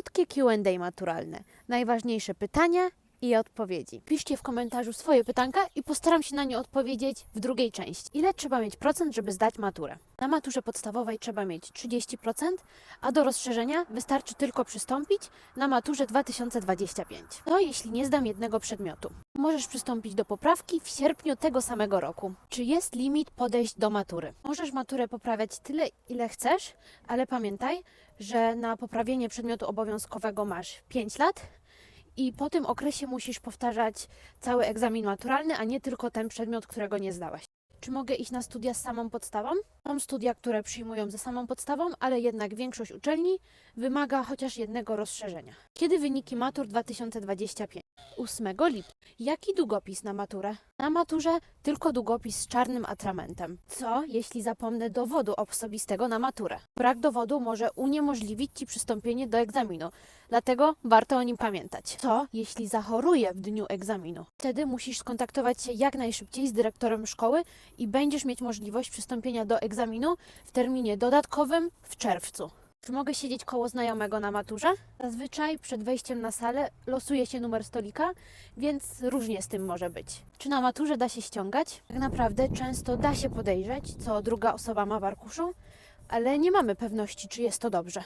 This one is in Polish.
Krótkie QA maturalne. Najważniejsze pytania i odpowiedzi. Piszcie w komentarzu swoje pytanka i postaram się na nie odpowiedzieć w drugiej części. Ile trzeba mieć procent, żeby zdać maturę? Na maturze podstawowej trzeba mieć 30%, a do rozszerzenia wystarczy tylko przystąpić na maturze 2025. To jeśli nie zdam jednego przedmiotu. Możesz przystąpić do poprawki w sierpniu tego samego roku. Czy jest limit podejść do matury? Możesz maturę poprawiać tyle, ile chcesz, ale pamiętaj, że na poprawienie przedmiotu obowiązkowego masz 5 lat i po tym okresie musisz powtarzać cały egzamin maturalny, a nie tylko ten przedmiot, którego nie zdałaś. Czy mogę iść na studia z samą podstawą? Są studia, które przyjmują ze samą podstawą, ale jednak większość uczelni wymaga chociaż jednego rozszerzenia. Kiedy wyniki matur 2025? 8 lipca. Jaki długopis na maturę? Na maturze tylko długopis z czarnym atramentem. Co, jeśli zapomnę dowodu osobistego na maturę? Brak dowodu może uniemożliwić Ci przystąpienie do egzaminu, dlatego warto o nim pamiętać. Co, jeśli zachoruję w dniu egzaminu? Wtedy musisz skontaktować się jak najszybciej z dyrektorem szkoły i będziesz mieć możliwość przystąpienia do egzaminu w terminie dodatkowym w czerwcu. Czy mogę siedzieć koło znajomego na maturze? Zazwyczaj przed wejściem na salę losuje się numer stolika, więc różnie z tym może być. Czy na maturze da się ściągać? Tak naprawdę często da się podejrzeć, co druga osoba ma w arkuszu, ale nie mamy pewności, czy jest to dobrze.